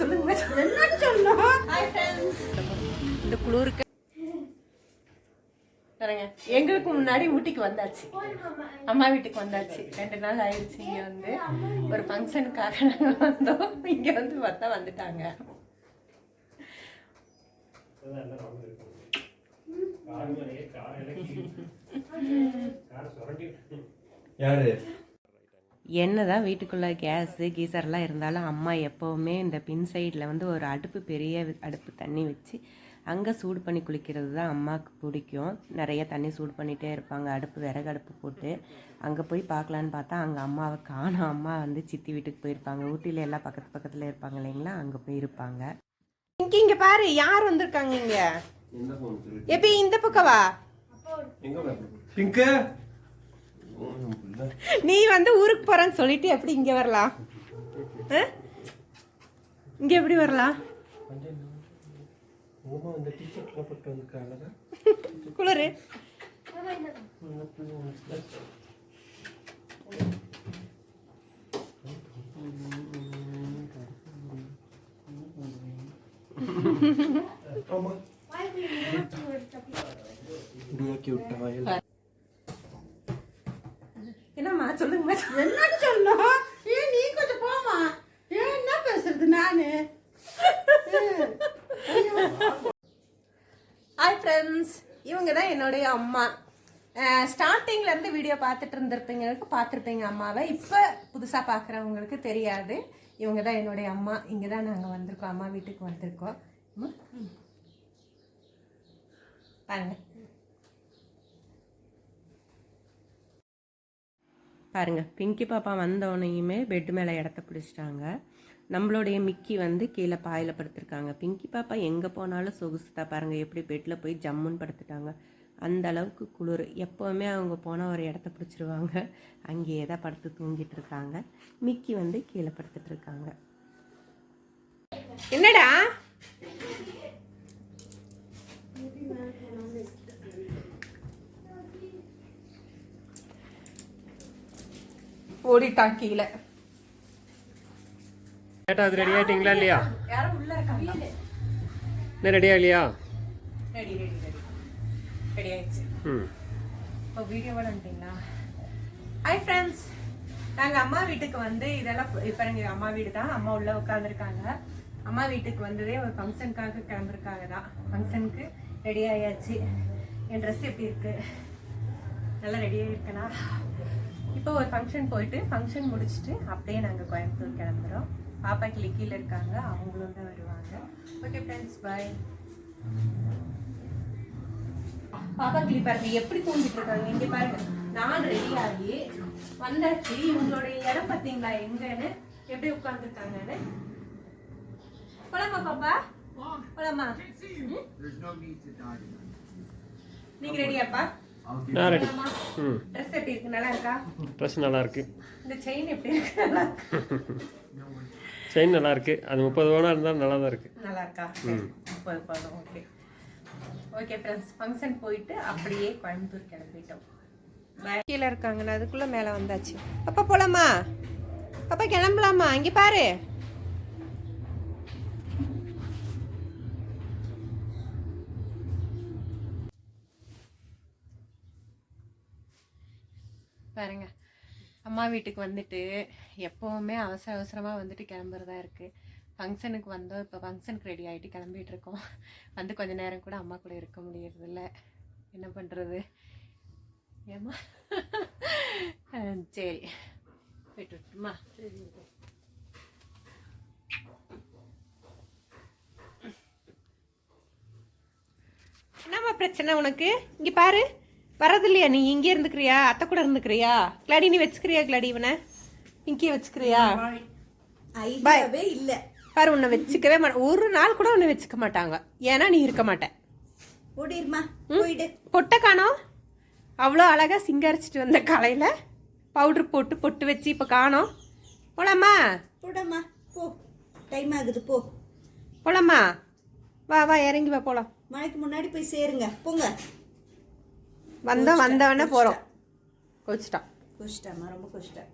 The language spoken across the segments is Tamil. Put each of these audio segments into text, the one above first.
சொல்லுங்க. என்னன்னு சொல்லணும் ஹாய் ஃப்ரெண்ட்ஸ் இந்த குளிருக்கு. பாருங்க எங்களுக்கு முன்னாடி ஊட்டிக்கு வந்தாச்சு. அம்மா வீட்டுக்கு வந்தாச்சு. ரெண்டு நாள் ஆயிடுச்சு இங்கே வந்து. ஒரு ஃபங்க்ஷனுக்காக நாங்கள் வந்தோம். இங்கே வந்து பார்த்தா வந்துட்டாங்க. யாரு? என்னதான் வீட்டுக்குள்ளே கேஸு கீசர்லாம் இருந்தாலும் அம்மா எப்போவுமே இந்த பின் சைடில் வந்து ஒரு அடுப்பு பெரிய அடுப்பு தண்ணி வச்சு அங்கே சூடு பண்ணி குளிக்கிறது தான் அம்மாவுக்கு பிடிக்கும். நிறைய தண்ணி சூடு பண்ணிகிட்டே இருப்பாங்க. அடுப்பு விறகு அடுப்பு போட்டு அங்கே போய் பார்க்கலான்னு பார்த்தா அங்கே அம்மாவை காணோம். அம்மா வந்து சித்தி வீட்டுக்கு போயிருப்பாங்க. ஊட்டியில் எல்லாம் பக்கத்து பக்கத்தில் இருப்பாங்க இல்லைங்களா? அங்கே போய் இருப்பாங்க. இங்கே இங்கே பாரு யார் வந்திருக்காங்க இங்கே? எப்படி இந்த பக்கவா? பிங்கு நீ வந்து ஊருக்கு போறேன்னு சொல்லிட்டு எப்படி இங்க வரலாம்? ஆ? இங்க எப்படி வரலாம்? குளிரு. உருவாக்கி விட்ட வயல் என்னம்மா சொல்லுங்க என்னன்னு சொல்லணும் ஏன் நீ கொஞ்சம் போமா ஏன் என்ன பேசுறது நானு ஹாய் ஃப்ரெண்ட்ஸ் இவங்க தான் என்னுடைய அம்மா. ஸ்டார்டிங்லேருந்து வீடியோ பார்த்துட்டு இருந்திருப்பீங்களுக்கு பார்த்துருப்பீங்க அம்மாவை. இப்போ புதுசாக பார்க்குறவங்களுக்கு தெரியாது. இவங்க தான் என்னுடைய அம்மா. இங்கே தான் நாங்கள் வந்திருக்கோம். அம்மா வீட்டுக்கு வந்திருக்கோம். பாருங்க. பாருங்க. பிங்கி பாப்பா வந்தோடனையுமே பெட் மேலே இடத்த பிடிச்சிட்டாங்க. நம்மளுடைய மிக்கி வந்து கீழே பாயில் படுத்திருக்காங்க. பிங்கி பாப்பா எங்கே போனாலும் சொகுசு தான் பாருங்கள் எப்படி பெட்டில் போய் ஜம்முன்னு படுத்துட்டாங்க. அந்த அளவுக்கு குளிர். எப்போவுமே அவங்க போனால் ஒரு இடத்த பிடிச்சிருவாங்க. அங்கேயே தான் படுத்து தூங்கிட்டு இருக்காங்க. மிக்கி வந்து கீழே படுத்துட்டு இருக்காங்க. என்னடா? ஓடிட்டா கீழே. லேட்டா அது ரெடி ஆயிட்டீங்களா இல்லையா? யாரும் உள்ள இருக்காங்க இன்னும் ரெடியா இல்லையா? ரெடி ரெடி ரெடி ரெடி ஆயிடுச்சு. ம். இப்போ வீடியோவோட வந்துட்டீங்களா ஹாய் ஃப்ரெண்ட்ஸ் நாங்கள் அம்மா வீட்டுக்கு வந்து இதெல்லாம் இப்போ எங்கள் அம்மா வீடு தான். அம்மா உள்ளே உட்காந்துருக்காங்க அம்மா வீட்டுக்கு வந்ததே ஒரு ஃபங்க்ஷனுக்காக கிளம்புறதுக்காக தான். ஃபங்க்ஷனுக்கு ரெடி ஆயாச்சு. என் ட்ரெஸ் எப்படி இருக்கு? நல்லா ரெடியாக இருக்கனா? இப்போ ஒரு ஃபங்க்ஷன் போயிட்டு ஃபங்க்ஷன் முடிச்சுட்டு அப்படியே நாங்கள் கோயம்புத்தூர் கிளம்புறோம். பாப்பா கிளிக்கியில் இருக்காங்க அவங்களும் தான் வருவாங்க. ஓகே ஃப்ரெண்ட்ஸ் பாய் பாப்பா கிளி பாருங்க எப்படி தூங்கிட்டு இருக்காங்க? இங்க பாருங்க நான் ரெடி ஆகி வந்தாச்சு. இவங்களுடைய இடம் பாத்தீங்களா எங்கன்னு? எப்படி உட்கார்ந்துருக்காங்கன்னு? போலாமா பாப்பா? போலாமா? நீங்க ரெடியாப்பா நான் ரெடி ட்ரெஸ் எப்படி இருக்கு? நல்லா இருக்கா? ட்ரெஸ் நல்லா இருக்கு. இந்த செயின் எப்படி இருக்கு? நல்லா இருக்கு? செயின் நல்லா இருக்கு அது முப்பது பவுனா இருந்தாலும் நல்லா தான் இருக்கு நல்லா இருக்கா முப்பது பதம் ஓகே. ஓகே ஃப்ரெண்ட்ஸ் ஃபங்க்ஷன் போயிட்டு அப்படியே கோயம்புத்தூர் கிளம்பிட்டோம். கீழே இருக்காங்கண்ணா. அதுக்குள்ளே மேலே வந்தாச்சு. அப்பா போலாமா? அப்பா கிளம்பலாமா? இங்கே பாரு. பாருங்க. அம்மா வீட்டுக்கு வந்துட்டு எப்போவுமே அவசர அவசரமாக வந்துட்டு கிளம்புறதா இருக்குது ஃபங்க்ஷனுக்கு வந்தோம். இப்போ ஃபங்க்ஷனுக்கு ரெடி ஆகிட்டு கிளம்பிட்டு இருக்கோம். வந்து கொஞ்ச நேரம் கூட அம்மா கூட இருக்க முடியறதில்ல. என்ன பண்ணுறது ஏம்மா? சரி. போயிட்டு விட்டுமா என்னம்மா பிரச்சனை உனக்கு? இங்கே பாரு. வரது இல்லையா நீ? இங்கே இருந்துக்கிறியா? அத்தை கூட இருந்துக்கிறியா? கிளாடி நீ வச்சுக்கிறியா கிளாடி இவனை? இங்கே வச்சுக்கிறியா? ஐடியாவே இல்ல. பாரு உன்னை வச்சுக்கவே மாட்ட ஒரு நாள் கூட உன்னை வச்சுக்க மாட்டாங்க. ஏன்னா நீ இருக்க மாட்ட. ஓடிருமா போயிடு. பொட்டை காணோம். அவ்வளோ அழகாக சிங்கரிச்சிட்டு வந்த காலையில். பவுட்ரு போட்டு பொட்டு வச்சு இப்போ காணோம். போலாமா? போடம்மா போ. டைம் ஆகுது போ. போலாமா? வா வா இறங்கி வா போலாம். மழைக்கு முன்னாடி போய் சேருங்க. போங்க. வந்தோம் வந்தவொடனே போகிறோம் கோச்சிட்டான் குஷ்டாமா ரொம்ப குஷ்டா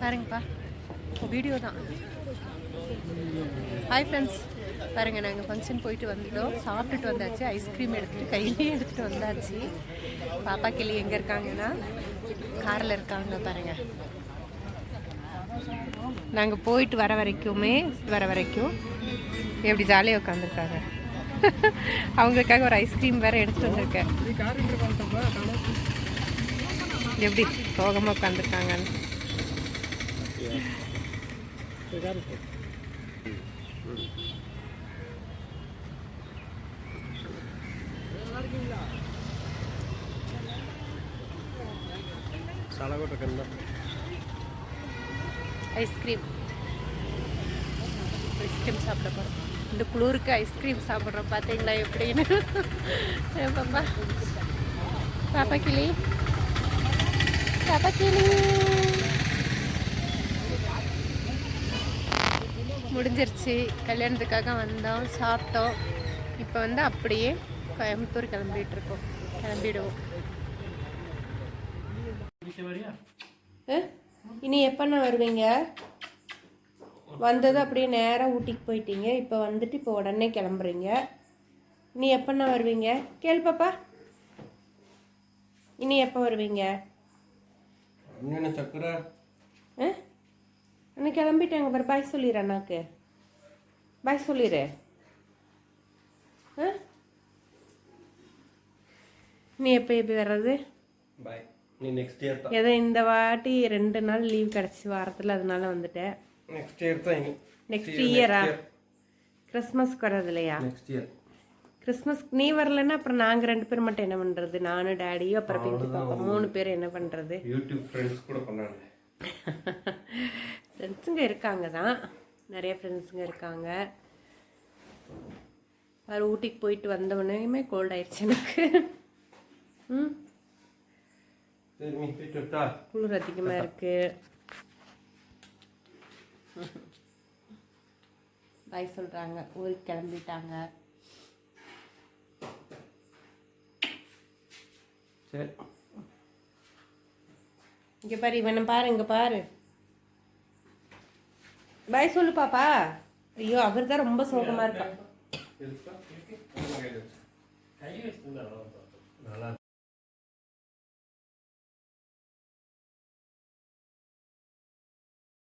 பாருங்கப்பா வீடியோ தான். ஹாய் ஃப்ரெண்ட்ஸ் பாருங்க நாங்கள் ஃபங்க்ஷன் போயிட்டு வந்துட்டோம் சாப்பிட்டுட்டு வந்தாச்சு ஐஸ்கிரீம் எடுத்துட்டு கையிலேயே எடுத்துகிட்டு வந்தாச்சு. பாப்பா கிளி எங்கே இருக்காங்கன்னா காரில் இருக்காங்க பாருங்க. நாங்கள் போயிட்டு வர வரைக்குமே வர வரைக்கும் எப்படி ஜாலியாக உட்காந்துருக்காங்க Aku kayak orang ice cream beri itu tuh kayak. Jadi, toh kamu kan terkangen. Salah gue terkendor. Ice cream. Ice cream sabda baru. இந்த குளிருக்கு ஐஸ்கிரீம் சாப்பிட்றோம் பார்த்தீங்களா எப்படின்னு? பாப்பா. பாப்பா கிளி. பாப்பா கிளி. முடிஞ்சிருச்சு. கல்யாணத்துக்காக வந்தோம் சாப்பிட்டோம். இப்போ வந்து அப்படியே கோயம்புத்தூர் கிளம்பிட்டு இருக்கோம் கிளம்பிடுவோம் இனி எப்பண்ணா வருவீங்க? வந்தது அப்படியே நேராக ஊட்டிக்கு போயிட்டீங்க. இப்போ வந்துட்டு இப்போ உடனே கிளம்புறீங்க. இனி எப்பண்ணா வருவீங்க? கேள் பாப்பா. இனி எப்போ வருவீங்க? அண்ணா கிளம்பிட்டாங்க பாரு. பாய் சொல்லிடு அண்ணாக்கு. பாய் சொல்லிடு நீ எப்போ எப்படி வர்றது? பாய். நீ நெக்ஸ்ட் இயர் ஏதோ இந்த வாட்டி ரெண்டு நாள் லீவ் கிடச்சி வாரத்தில். அதனால வந்துட்டேன். நெக்ஸ்ட் இயர் தான் நெக்ஸ்ட் இயரா கிறிஸ்மஸ்க்கு வர்றது இல்லையா நெக்ஸ்ட் இயர் கிறிஸ்மஸ்க்கு நீ வரலன்னா அப்புறம் நாங்கள் ரெண்டு பேரும் மட்டும் என்ன பண்ணுறது நானும் டேடியும் அப்புறம் பிங்கி பாப்பா மூணு பேர் என்ன பண்ணுறது யூடியூப் ஃப்ரெண்ட்ஸ் கூட பண்ணாங்க. ஃப்ரெண்ட்ஸுங்க இருக்காங்க தான். நிறைய ஃப்ரெண்ட்ஸுங்க இருக்காங்க. அது ஊட்டிக்கு போயிட்டு வந்தவொடனேயுமே கோல்ட் ஆயிடுச்சு எனக்கு. ம்? குளிர் அதிகமாக இருக்கு. பாய் சொல்கிறாங்க ஊருக்கு கிளம்பிட்டாங்க. சரி. இங்கே பாரு இவனை பாரு இங்கே பாரு. பாய் சொல்லு பாப்பா. ஐயோ அவர் தான் ரொம்ப சோகமாக இருக்கான். இருக்கா?